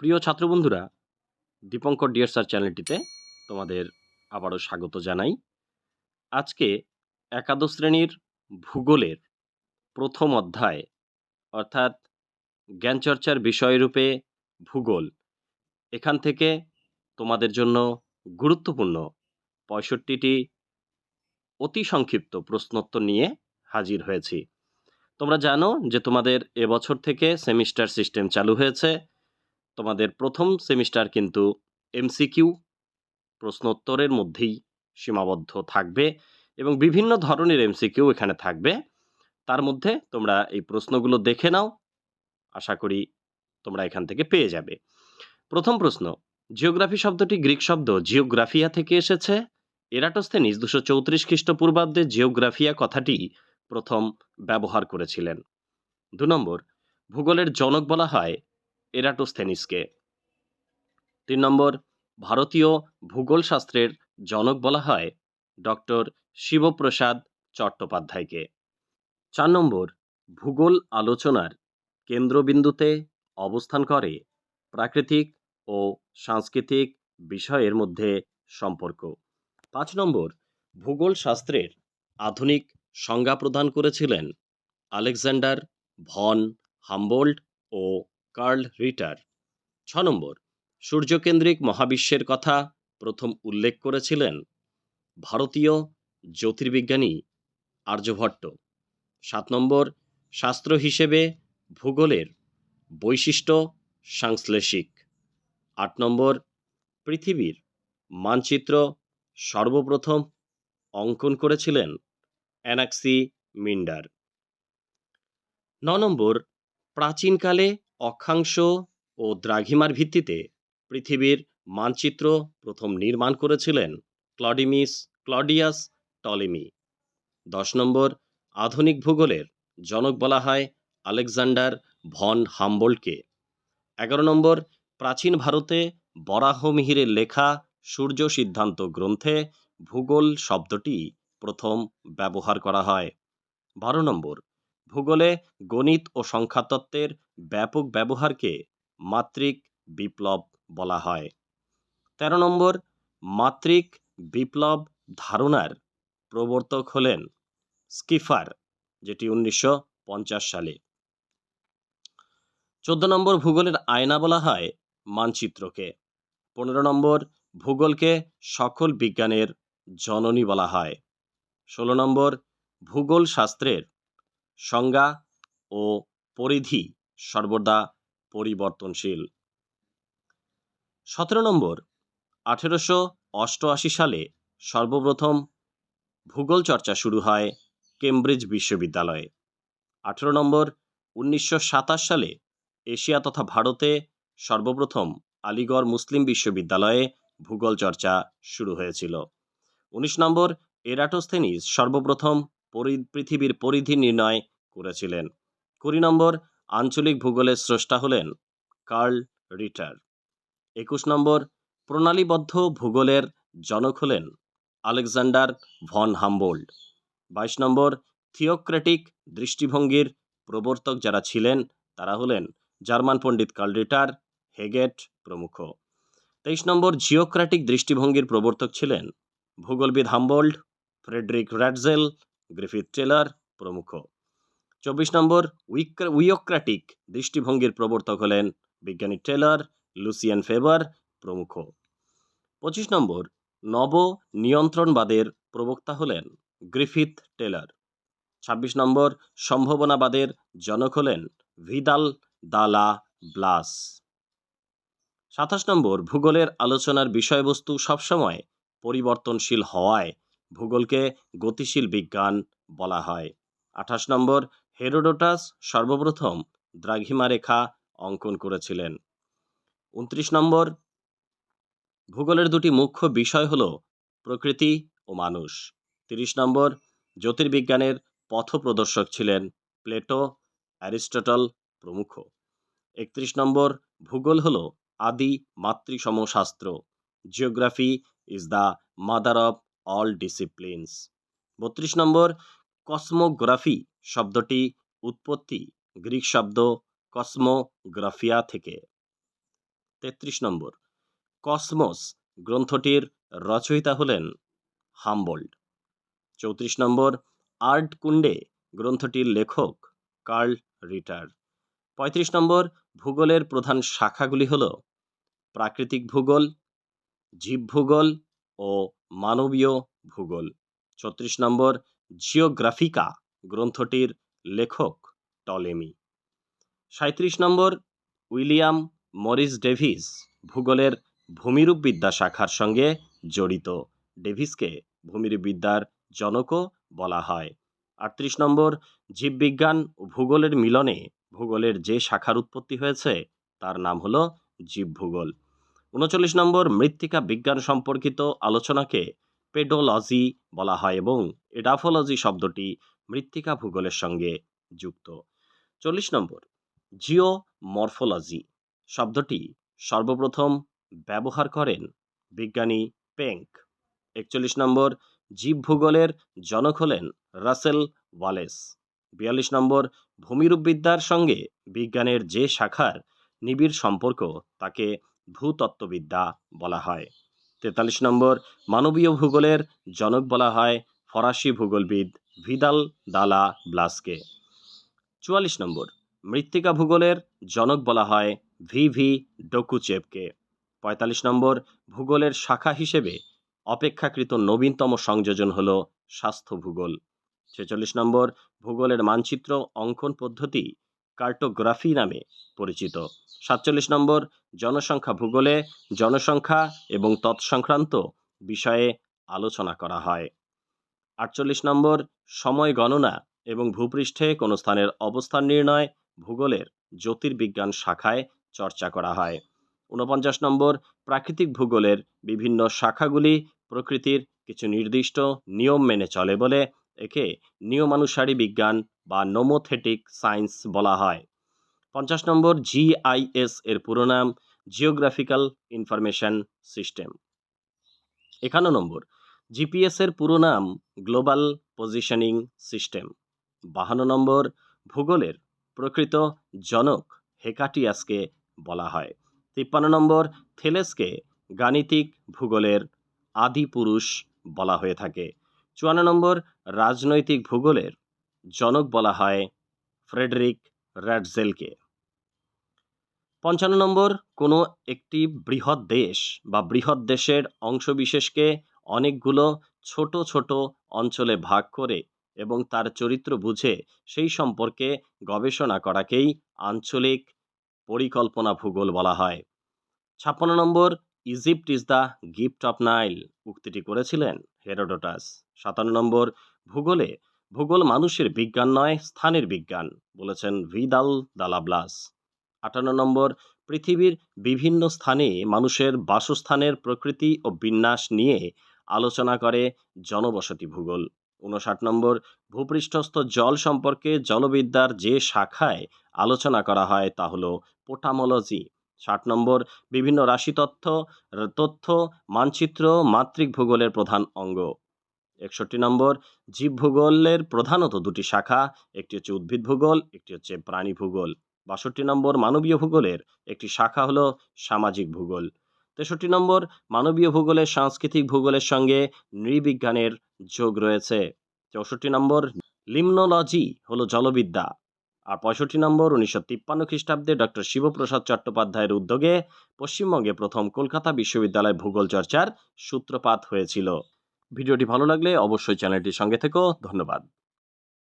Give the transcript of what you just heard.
প্রিয় ছাত্রবন্ধুরা, Dipankar dear sir চ্যানেলটিতে তোমাদের আবারও স্বাগত জানাই। আজকে একাদশ শ্রেণির ভূগোলের প্রথম অধ্যায়, অর্থাৎ জ্ঞানচর্চার বিষয়রূপে ভূগোল, এখান থেকে তোমাদের জন্য গুরুত্বপূর্ণ পঁয়ষট্টিটি অতি সংক্ষিপ্ত প্রশ্নোত্তর নিয়ে হাজির হয়েছি। তোমরা জানো যে তোমাদের এবছর থেকে সেমিস্টার সিস্টেম চালু হয়েছে। তোমাদের প্রথম সেমিস্টার কিন্তু এমসিকিউ প্রশ্নোত্তরের মধ্যেই সীমাবদ্ধ থাকবে এবং বিভিন্ন ধরনের এমসিকিউ এখানে থাকবে। তার মধ্যে তোমরা এই প্রশ্নগুলো দেখে নাও, আশা করি তোমরা এখান থেকে পেয়ে যাবে। প্রথম প্রশ্ন, জিওগ্রাফি শব্দটি গ্রিক শব্দ জিওগ্রাফিয়া থেকে এসেছে। এরাটোস্থেনিস দুশো চৌত্রিশ খ্রিস্টপূর্বাব্দে জিওগ্রাফিয়া কথাটি প্রথম ব্যবহার করেছিলেন। দু নম্বর, ভূগোলের জনক বলা হয় এরাটোস্থেনিসকে তিন নম্বর, ভারতীয় ভূগোল শাস্ত্রের জনক বলা হয় ডক্টর শিবপ্রসাদ চট্টোপাধ্যায়কে। চার নম্বর, ভূগোল আলোচনার কেন্দ্রবিন্দুতে অবস্থান করে প্রাকৃতিক ও সাংস্কৃতিক বিষয়ের মধ্যে সম্পর্ক। পাঁচ নম্বর ভূগোল শাস্ত্রের আধুনিক সংজ্ঞা প্রদান করেছিলেন আলেকজান্ডার ভন হাম্বোল্ড ও কার্ল রিটার। ছ নম্বর, সূর্যকেন্দ্রিক মহাবিশ্বের কথা প্রথম উল্লেখ করেছিলেন ভারতীয় জ্যোতির্বিজ্ঞানী আর্যভট্ট। সাত নম্বর, শাস্ত্র হিসেবে ভূগোলের বৈশিষ্ট্য সাংশ্লেষিক। আট নম্বর, পৃথিবীর মানচিত্র সর্বপ্রথম অঙ্কন করেছিলেন অ্যানাক্সি মিন্ডার। ন নম্বর, প্রাচীনকালে অক্ষাংশ ও দ্রাঘিমার ভিত্তিতে পৃথিবীর মানচিত্র প্রথম নির্মাণ করেছিলেন ক্লডিমিস ক্লডিয়াস টলেমি। দশ নম্বর, আধুনিক ভূগোলের জনক বলা হয় আলেকজান্ডার ভন হাম্বোল্ডকে এগারো নম্বর, প্রাচীন ভারতে বরাহমিহিরের লেখা সূর্য সিদ্ধান্ত গ্রন্থে ভূগোল শব্দটি প্রথম ব্যবহার করা হয়। বারো নম্বর, ভূগোলে গণিত ও সংখ্যাতত্ত্বের ব্যাপক ব্যবহারকে মাত্রিক বিপ্লব বলা হয়। তেরো নম্বর, মাত্রিক বিপ্লব ধারণার প্রবর্তক হলেন স্কিফার, যেটি উনিশশো পঞ্চাশ সালে। চোদ্দ নম্বর, ভূগোলের আয়না বলা হয় মানচিত্রকে। পনেরো নম্বর, ভূগোলকে সকল বিজ্ঞানের জননী বলা হয়। ষোলো নম্বর, ভূগোল শাস্ত্রের সংজ্ঞা ও পরিধি সর্বদা পরিবর্তনশীল। সতেরো নম্বর, আঠেরোশো অষ্টআশি সালে সর্বপ্রথম ভূগোল চর্চা শুরু হয় কেমব্রিজ বিশ্ববিদ্যালয়ে। আঠেরো নম্বর, উনিশশো সাতাশ সালে এশিয়া তথা ভারতে সর্বপ্রথম আলিগড় মুসলিম বিশ্ববিদ্যালয়ে ভূগোল চর্চা শুরু হয়েছিল। উনিশ নম্বর, এরাটোস্থেনিস সর্বপ্রথম পরি- পৃথিবীর পরিধি নির্ণয় করেছিলেন। কুড়ি নম্বর আঞ্চলিক ভূগোলের স্রষ্টা হলেন কার্ল রিটার। একুশ নম্বর, প্রণালীবদ্ধ ভূগোলের জনক হলেন আলেকজান্ডার ভন হাম্বোল্ড। বাইশ নম্বর, থিওক্রেটিক দৃষ্টিভঙ্গির প্রবর্তক যারা ছিলেন, তারা হলেন জার্মান পণ্ডিত কার্ল রিটার, হেগেট প্রমুখ। তেইশ নম্বর, জিওক্র্যাটিক দৃষ্টিভঙ্গির প্রবর্তক ছিলেন ভূগোলবিদ Humboldt, Friedrich Ratzel Griffith Taylor প্রমুখ। চব্বিশ নম্বর উইক উইওক্র্যাটিক দৃষ্টিভঙ্গির প্রবর্তক হলেন বিজ্ঞানী টেলার লুসিয়ান ফেবার প্রমুখ। পঁচিশ নম্বর নব নিয়ন্ত্রণবাদের প্রবক্তা হলেন গ্রিফিথ টেলার। ছাব্বিশ নম্বর সম্ভাবনাবাদের জনক হলেন ভিদাল দালা ব্লাস। সাতাশ নম্বর ভূগোলের আলোচনার বিষয়বস্তু সবসময় পরিবর্তনশীল হওয়ায় ভূগোলকে গতিশীল বিজ্ঞান বলা হয়। আঠাশ নম্বর হেরোডোটাস সর্বপ্রথম দ্রাঘিমা রেখা অঙ্কন করেছিলেন। উনত্রিশ নম্বর, ভূগোলের দুটি মুখ্য বিষয় হল প্রকৃতি ও মানুষ। তিরিশ নম্বর, জ্যোতির্বিজ্ঞানের পথপ্রদর্শক ছিলেন প্লেটো, অ্যারিস্টটল প্রমুখ। একত্রিশ নম্বর, ভূগোল হল আদি মাতৃসম শাস্ত্র। Geography is the mother of all disciplines. বত্রিশ নম্বর কসমোগ্রাফি শব্দটি উৎপত্তি গ্রিক শব্দ কসমোগ্রাফিয়া থেকে। তেত্রিশ নম্বর, কসমোস গ্রন্থটির রচয়িতা হলেন হামবোল্ড। চৌত্রিশ নম্বর আর্ট কুন্ডে গ্রন্থটির লেখক কার্ল রিটার। পঁয়ত্রিশ নম্বর, ভূগোলের প্রধান শাখাগুলি হল প্রাকৃতিক ভূগোল জীব ভূগোল ও মানবীয় ভূগোল। ছত্রিশ নম্বর জিওগ্রাফিকা গ্রন্থটির লেখক টলেমি। সাঁত্রিশ নম্বর, উইলিয়াম মরিস ডেভিস ভূগোলের ভূমিরূপবিদ্যা শাখার সঙ্গে জড়িত। ডেভিসকে ভূমিরূপবিদ্যার জনকও বলা হয়। আটত্রিশ নম্বর, জীববিজ্ঞান ও ভূগোলের মিলনে ভূগোলের যে শাখার উৎপত্তি হয়েছে, তার নাম হলো জীবভূগোল। উনচল্লিশ নম্বর, মৃত্তিকা বিজ্ঞান সম্পর্কিত আলোচনাকে পেডোলজি বলা হয় এবং এডাফোলজি শব্দটি মৃত্তিকা ভূগোলের সঙ্গে যুক্ত। চল্লিশ নম্বর জিও মরফোলজি শব্দটি সর্বপ্রথম ব্যবহার করেন বিজ্ঞানী পেঙ্ক। একচল্লিশ নম্বর জীব ভূগোলের জনক হলেন রাসেল ওয়ালেস। বিয়াল্লিশ নম্বর, ভূমিরূপবিদ্যার সঙ্গে বিজ্ঞানের যে শাখার নিবিড় সম্পর্ক তাকে ভূতত্ত্ববিদ্যা বলা হয়। তেতাল্লিশ নম্বর, মানবীয় ভূগোলের জনক বলা হয় ফরাসি ভূগোলবিদ ভিদাল দালা ব্লাসকে। চুয়াল্লিশ নম্বর, মৃত্তিকা ভূগোলের জনক বলা হয় ভি ভি ডকুচেপকে। পঁয়তাল্লিশ নম্বর, ভূগোলের শাখা হিসেবে অপেক্ষাকৃত নবীনতম সংযোজন হল স্বাস্থ্য ভূগোল। ছেচল্লিশ নম্বর, ভূগোলের মানচিত্র অঙ্কন পদ্ধতি কার্টোগ্রাফি নামে পরিচিত। সাতচল্লিশ নম্বর, জনসংখ্যা ভূগোলে জনসংখ্যা এবং তৎসংক্রান্ত বিষয়ে আলোচনা করা হয়। আটচল্লিশ নম্বর, সময় গণনা এবং ভূপৃষ্ঠে কোনো স্থানের অবস্থান নির্ণয় ভূগোলের জ্যোতির্বিজ্ঞান শাখায় চর্চা করা হয়। ঊনপঞ্চাশ নম্বর, প্রাকৃতিক ভূগোলের বিভিন্ন শাখাগুলি প্রকৃতির কিছু নির্দিষ্ট নিয়ম মেনে চলে বলে একে নিয়মানুসারী বিজ্ঞান বা নোমোথেটিক সায়েন্স বলা হয়। পঞ্চাশ নম্বর জিআইএস এর পুরো নাম জিওগ্রাফিক্যাল ইনফরমেশন সিস্টেম একান্ন নম্বর জিপিএস এর পুরো নাম গ্লোবাল পজিশনিং সিস্টেম বাহান্ন নম্বর, ভূগোলের প্রকৃত জনক, হেকাটিয়াসকে বলা হয়। তিপ্পান্ন নম্বর, থেলেসকে গাণিতিক ভূগোলের আদি পুরুষ বলা হয়ে থাকে। চুয়ান্ন নম্বর, রাজনৈতিক ভূগোলের জনক বলা হয় ফ্রেডরিক র্যাডজেলকে পঞ্চান্ন নম্বর, কোনো একটি বৃহৎ দেশ বা বৃহৎ দেশের অংশবিশেষকে অনেকগুলো ছোট ছোট অঞ্চলে ভাগ করে এবং তার চরিত্র বুঝে সেই সম্পর্কে গবেষণা করাকেই আঞ্চলিক পরিকল্পনা ভূগোল বলা হয়। ছাপ্পান্ন নম্বর, Egypt is the gift of Nile. উক্তিটি করেছিলেন হেরোডোটাস। সাতান্ন নম্বর, ভূগোলে ভূগোল মানুষের বিজ্ঞান নয়, স্থানের বিজ্ঞান, বলেছেন ভিদাল দালাব্লাস। আটান্ন নম্বর, পৃথিবীর বিভিন্ন স্থানে মানুষের বাসস্থানের প্রকৃতি ও বিন্যাস নিয়ে আলোচনা করে জনবসতি ভূগোল। উনষাট নম্বর, ভূপৃষ্ঠস্থ জল সম্পর্কে জলবিদ্যার যে শাখায় আলোচনা করা হয় তা হল পোটামোলজি। ষাট নম্বর, বিভিন্ন রাশি তথ্য তথ্য, মানচিত্র মাতৃক ভূগোলের প্রধান অঙ্গ। একষট্টি নম্বর, জীব ভূগোলের প্রধানত দুটি শাখা, একটি হচ্ছে উদ্ভিদ ভূগোল, একটি হচ্ছে প্রাণী ভূগোল। বাষট্টি নম্বর, মানবীয় ভূগোলের একটি শাখা হলো সামাজিক ভূগোল। তেষট্টি নম্বর, মানবীয় ভূগোলের সাংস্কৃতিক ভূগোলের সঙ্গে নৃবিজ্ঞানের যোগ রয়েছে। চৌষট্টি নম্বর, লিমনোলজি হলো জলবিদ্যা। আর পঁয়ষট্টি নম্বর, উনিশশো তিপ্পান্ন খ্রিস্টাব্দে ডক্টর শিবপ্রসাদ চট্টোপাধ্যায়ের উদ্যোগে পশ্চিমবঙ্গে প্রথম কলকাতা বিশ্ববিদ্যালয় ভূগোল চর্চার সূত্রপাত হয়েছিল। ভিডিওটি ভালো লাগলে অবশ্যই চ্যানেলটির সঙ্গে থেকো ধন্যবাদ।